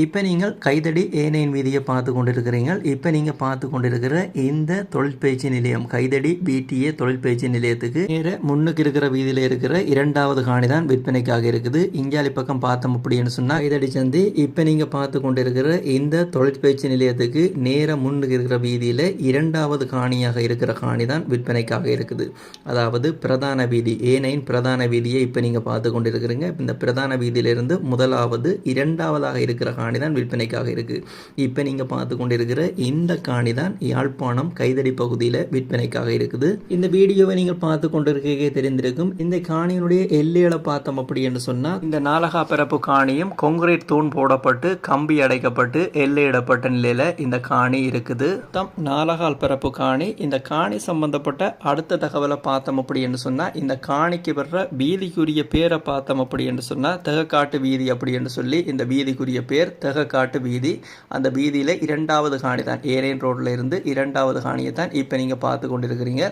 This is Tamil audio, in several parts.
இப்போ நீங்கள் கைதடி ஏனையின் வீதியை பார்த்து கொண்டிருக்கிறீர்கள் இப்போ நீங்கள் பார்த்து கொண்டிருக்கிற இந்த தொழிற்பயிற்சி நிலையம் கைதடி பிடிஏ தொழிற்பயிற்சி நிலையத்துக்கு நேர முன்னுக்கு இருக்கிற வீதியில் இருக்கிற இரண்டாவது காணி தான் விற்பனைக்காக இருக்குது. இங்காலி பக்கம் பார்த்தோம் அப்படின்னு சொன்னால் கைதடி சந்தி இப்போ நீங்கள் பார்த்து கொண்டிருக்கிற இந்த தொழிற்பயிற்சி நிலையத்துக்கு நேர முன்னுக்கு இருக்கிற வீதியில் இரண்டாவது காணியாக இருக்கிற காணி தான் விற்பனைக்காக இருக்குது. அதாவது பிரதான வீதி ஏனையின் பிரதான வீதியை இப்போ நீங்கள் பார்த்து கொண்டிருக்கிறீங்க. இந்த பிரதான வீதியிலிருந்து முதலாவது இரண்டாவதாக இருக்கிற காணி காணி தான் விற்பனைக்காக இருக்குது இப்போ நீங்கள் பார்த்து கொண்டிருக்கிற இந்த காணி தான் யாழ்ப்பாணம் கைதடி பகுதியில் விற்பனைக்காக இருக்குது. இந்த வீடியோவை நீங்கள் பார்த்து கொண்டிருக்கே தெரிந்திருக்கும். இந்த காணியினுடைய எல்லைகளை பார்த்தோம் அப்படின்னு சொன்னால் இந்த நாலகா பிறப்பு காணியும் கொங்கிரீட் தூண் போடப்பட்டு கம்பி அடைக்கப்பட்டு எல்லையிடப்பட்ட நிலையில் இந்த காணி இருக்குது. தம் நாலகால் பிறப்பு காணி இந்த காணி சம்பந்தப்பட்ட அடுத்த தகவலை பார்த்தோம் அப்படின்னு சொன்னால் இந்த காணிக்கு வர்ற வீதிக்குரிய பேரை பார்த்தோம் அப்படின்னு சொன்னால் தெகக்காட்டு வீதி அப்படின்னு சொல்லி இந்த வீதிக்குரிய பேர் தெகக்காட்டு வீதி. அந்த வீதியில் இரண்டாவது காணி தான். ஏரேன் ரோட்டில் இருந்து இரண்டாவது காணியை தான் இப்போ நீங்கள் பார்த்து கொண்டிருக்கிறீங்க.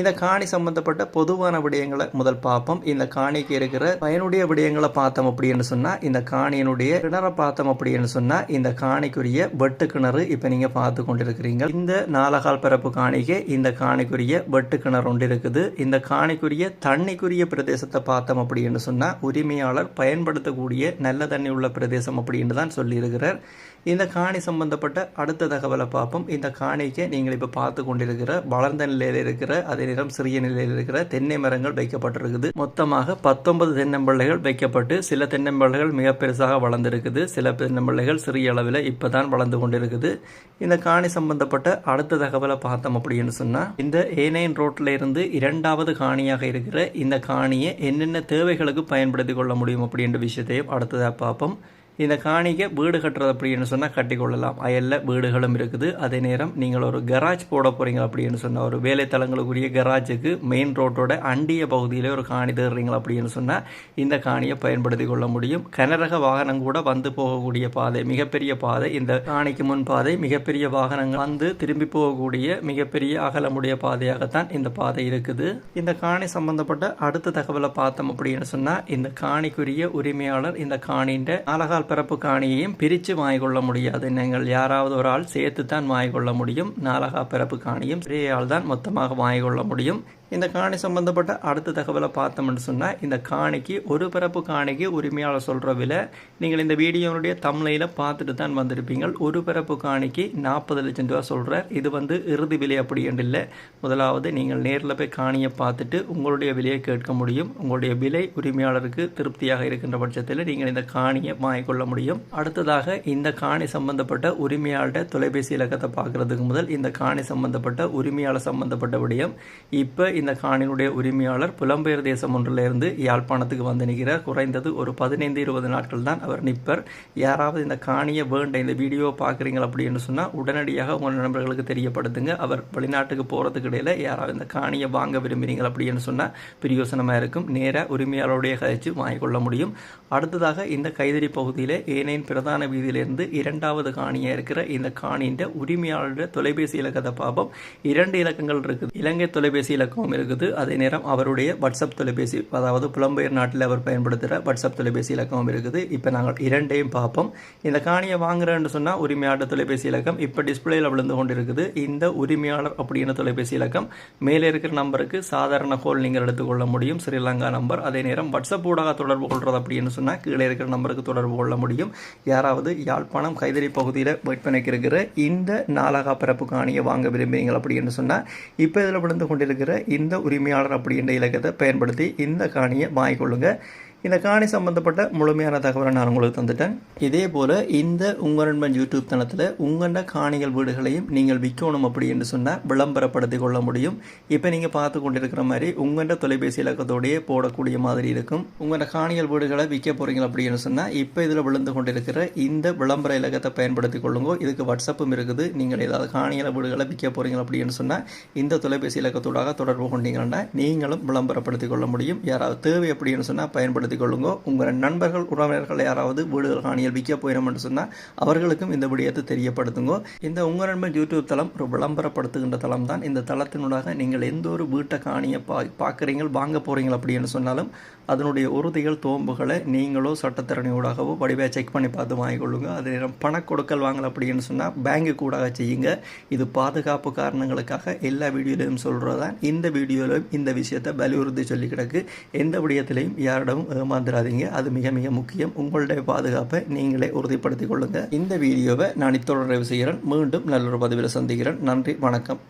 இந்த காணி சம்பந்தப்பட்ட பொதுவான விடயங்களை முதல் பார்ப்போம். இந்த காணிக்கு இருக்கிற பயனுடைய விடயங்களை பார்த்தோம் அப்படின்னு சொன்னால் இந்த காணியினுடைய கிணறை பார்த்தோம் அப்படின்னு சொன்னால் இந்த காணிக்குரிய வெட்டு கிணறு இப்போ நீங்கள் பார்த்து கொண்டிருக்கிறீங்க. இந்த நாலகால் பிறப்பு காணிக்கு இந்த காணிக்குரிய வெட்டு கிணறு ஒன்று இருக்குது. இந்த காணிக்குரிய தண்ணிக்குரிய பிரதேசத்தை பார்த்தோம் அப்படின்னு சொன்னால் உரிமையாளர் பயன்படுத்தக்கூடிய நல்ல தண்ணி உள்ள பிரதேசம் அப்படின்னு தான் சொல்லியிருக்கிறார். இந்த காணி சம்பந்தப்பட்ட அடுத்த தகவலை பார்ப்போம். இந்த காணிக்கு நீங்கள் இப்போ பார்த்து கொண்டிருக்கிற வளர்ந்த நிலையில் இருக்கிற அதே நேரம் சிறிய நிலையில் இருக்கிற தென்னை மரங்கள் வைக்கப்பட்டிருக்குது. மொத்தமாக பத்தொன்பது தென்னம்பிள்ளைகள் வைக்கப்பட்டு சில தென்னம்பிள்ளைகள் மிக பெருசாக வளர்ந்துருக்குது. சில தென்னம்பிள்ளைகள் சிறிய அளவில் இப்போ தான் வளர்ந்து கொண்டிருக்குது. இந்த காணி சம்பந்தப்பட்ட அடுத்த தகவலை பார்த்தோம் அப்படின்னு சொன்னால் இந்த ஏனைன் ரோட்டில் இருந்து இரண்டாவது காணியாக இருக்கிற இந்த காணியை என்னென்ன தேவைகளுக்கு பயன்படுத்தி கொள்ள முடியும் அப்படின்ற விஷயத்தையும் அடுத்ததாக பார்ப்போம். இந்த காணிக்கை வீடு கட்டுறது அப்படின்னு சொன்னால் கட்டிக்கொள்ளலாம். அயலில் வீடுகளும் இருக்குது. அதே நேரம் நீங்கள் ஒரு கராஜ் போட போகிறீங்க அப்படின்னு சொன்னால் ஒரு வேலைத்தலங்களுக்குரிய கராஜுக்கு மெயின் ரோட்டோட அண்டிய பகுதியிலே ஒரு காணி தேடுறீங்க அப்படின்னு சொன்னால் இந்த காணியை பயன்படுத்தி கொள்ள முடியும். கனரக வாகனம் கூட வந்து போகக்கூடிய பாதை மிகப்பெரிய பாதை இந்த காணிக்கு முன் பாதை மிகப்பெரிய வாகனங்கள் வந்து திரும்பி போகக்கூடிய மிகப்பெரிய அகலமுடைய பாதையாகத்தான் இந்த பாதை இருக்குது. இந்த காணி சம்பந்தப்பட்ட அடுத்த தகவலை பார்த்தோம் அப்படின்னு சொன்னால் இந்த காணிக்குரிய உரிமையாளர் இந்த காணின்ற அழகால் தரப்பு காணியையும் பிரித்து வாங்கிக்கொள்ள முடியாது. நீங்கள் யாராவது ஒரு ஆள் சேர்த்து தான் வாங்கிக்கொள்ள முடியும். நாலகா பிறப்பு காணியும் பெரிய ஆள் தான் மொத்தமாக வாங்கிக்கொள்ள முடியும். இந்த காணி சம்பந்தப்பட்ட அடுத்த தகவலை பார்த்தோம்னு சொன்னால் இந்த காணிக்கு ஒரு பிறப்பு காணிக்கு உரிமையாளர் சொல்கிற விலை நீங்கள் இந்த வீடியோனுடைய தமிழையில் பார்த்துட்டு தான் வந்திருப்பீங்க. ஒரு பிறப்பு காணிக்கு நாற்பது லட்சம் ரூபா சொல்கிறார் இது வந்து இறுதி விலை அப்படி என்று இல்லை. முதலாவது நீங்கள் நேரில் போய் காணியை பார்த்துட்டு உங்களுடைய விலையை கேட்க முடியும். உங்களுடைய விலை உரிமையாளருக்கு திருப்தியாக இருக்கின்ற பட்சத்தில் நீங்கள் இந்த காணியை வாங்கிக்கொள்ள முடியும். அடுத்ததாக இந்த காணி சம்பந்தப்பட்ட உரிமையாளர்கிட்ட தொலைபேசி இலக்கத்தை பார்க்குறதுக்கு முதல் இந்த காணி சம்பந்தப்பட்ட உரிமையாளர் சம்பந்தப்பட்ட விடயம். இப்போ இந்த காணினுடைய உரிமையாளர் புலம்பெயர் தேசம் ஒன்றிலிருந்து யாழ்ப்பாணத்துக்கு வந்து நிற்கிறார். குறைந்தது ஒரு பதினைந்து இருபது நாட்கள் தான் அவர் நிற்பர். யாராவது இந்த காணியை வேண்ட இந்த வீடியோ பார்க்குறீங்க அப்படின்னு சொன்னால் உடனடியாக உங்கள் நண்பர்களுக்கு தெரியப்படுத்துங்க. அவர் வெளிநாட்டுக்கு போகிறதுக்கு இடையில யாராவது இந்த காணியை வாங்க விரும்புகிறீங்க அப்படின்னு சொன்னால் பிரியோசனமாக இருக்கும். நேராக உரிமையாளருடைய கழிச்சு வாங்கிக்கொள்ள முடியும். அடுத்ததாக இந்த கைதறி பகுதியில் ஏனையின் பிரதான வீதியிலிருந்து இரண்டாவது காணியாக இருக்கிற இந்த காணியின் உரிமையாளருடைய தொலைபேசி இலக்கத்தை பார்ப்போம். இரண்டு இலக்கங்கள் இருக்குது. இலங்கை தொலைபேசி இலக்கம் இருக்குது. அதே நேரம் அவருடைய வாட்ஸ்அப் தொலைபேசி அதாவது புலம்பெயர் நாட்டில் அவர் பயன்படுத்துகிற வாட்ஸ்அப் தொலைபேசி இலக்கம் இருக்குது. இப்போ நாங்கள் இரண்டையும் பார்ப்போம். இந்த காணியை வாங்குறேன்னு சொன்னால் உரிமையாளர் தொலைபேசி இலக்கம் இப்போ டிஸ்பிளேயில் விழுந்து கொண்டு இருக்குது இந்த உரிமையாளர் அப்படின்ற தொலைபேசி இலக்கம் மேலே இருக்கிற நம்பருக்கு சாதாரண கோல் நீங்கள் எடுத்துக்கொள்ள முடியும். ஸ்ரீலங்கா நம்பர். அதே நேரம் வாட்ஸ்அப் ஊடாக தொடர்பு கொள்வது அப்படின்னு சொன்னால் கீழே இருக்கிற நம்பருக்கு தொடர்பு கொள்ள முடியும். யாராவது யாழ்ப்பாணம் கைதறி பகுதியில் விற்பனைக்கு இருக்கிற இந்த நாலகா பிறப்பு காணியை வாங்க விரும்புகிறீங்க அப்படின்னு சொன்னால் இப்போ இதில் விழுந்து கொண்டிருக்கிற இந்த உரிமையாளர் அப்படின்ற இலக்கத்தை பயன்படுத்தி இந்த காணியை வாங்கிக்கொள்ளுங்க. இந்த காணி சம்பந்தப்பட்ட முழுமையான தகவலை நான் உங்களுக்கு தந்துட்டேன். இதே போல் இந்த உங்கள் நண்பன் யூடியூப் தளத்தில் உங்களோட காணிகள் வீடுகளையும் நீங்கள் விற்கணும் அப்படி என்று சொன்னால் விளம்பரப்படுத்தி கொள்ள முடியும். இப்போ நீங்கள் பார்த்து கொண்டிருக்கிற மாதிரி உங்களோட தொலைபேசி இலக்கத்தோடையே போடக்கூடிய மாதிரி இருக்கும். உங்களோட காணிகள் வீடுகளை விற்க போகிறீங்க அப்படின்னு சொன்னால் இப்போ இதில் விழுந்து கொண்டிருக்கிற இந்த விளம்பர இலக்கத்தை பயன்படுத்தி கொள்ளுங்க. இதுக்கு வாட்ஸ்அப்பும் இருக்குது. நீங்கள் ஏதாவது காணிகள் வீடுகளை விற்க போகிறீங்க அப்படின்னு சொன்னால் இந்த தொலைபேசி இலக்கத்தோடாக தொடர்பு கொண்டீங்கன்னா நீங்களும் விளம்பரப்படுத்தி கொள்ள முடியும். யாராவது தேவை அப்படின்னு சொன்னால் பயன்படுத்தி கொள்ளுங்க உங்கள் நண்பர்கள் உறவினர்கள் யாராவது வீடுகள் காணியில் விற்க போயிடும் என்று சொன்னால் அவர்களுக்கும் இந்த விடயத்தை தெரியப்படுத்துங்க. இந்த உங்கள் நண்பன் யூடியூப் தளம் ஒரு விளம்பரப்படுத்துகின்ற தளம் தான். இந்த தளத்தினூடாக நீங்கள் எந்த ஒரு வீட்டை காணியை பா பார்க்குறீங்க வாங்க போகிறீங்க அப்படின்னு சொன்னாலும் அதனுடைய உறுதிகள் தோம்புகளை நீங்களோ சட்டத்திறனையோடாகவோ வடிவாக செக் பண்ணி பார்த்து வாங்கிக்கொள்ளுங்க. அதே நேரம் பண கொடுக்கல் வாங்கல அப்படின்னு சொன்னால் பேங்க்கு கூட செய்யுங்க. இது பாதுகாப்பு காரணங்களுக்காக எல்லா வீடியோலையும் சொல்கிறது தான் இந்த வீடியோலையும் இந்த விஷயத்தை வலியுறுத்தி சொல்லி கிடக்கு. எந்த விடயத்திலையும் யாரிடமும் ஏமாந்துடாதீங்க அது மிக மிக முக்கியம். உங்களுடைய பாதுகாப்பை நீங்களே உறுதிப்படுத்திக் கொள்ளுங்கள் இந்த வீடியோவை நான் இத்தொடர் நிறைவு செய்கிறேன். மீண்டும் நல்லொரு பதிவில் சந்திக்கிறேன். நன்றி. வணக்கம்.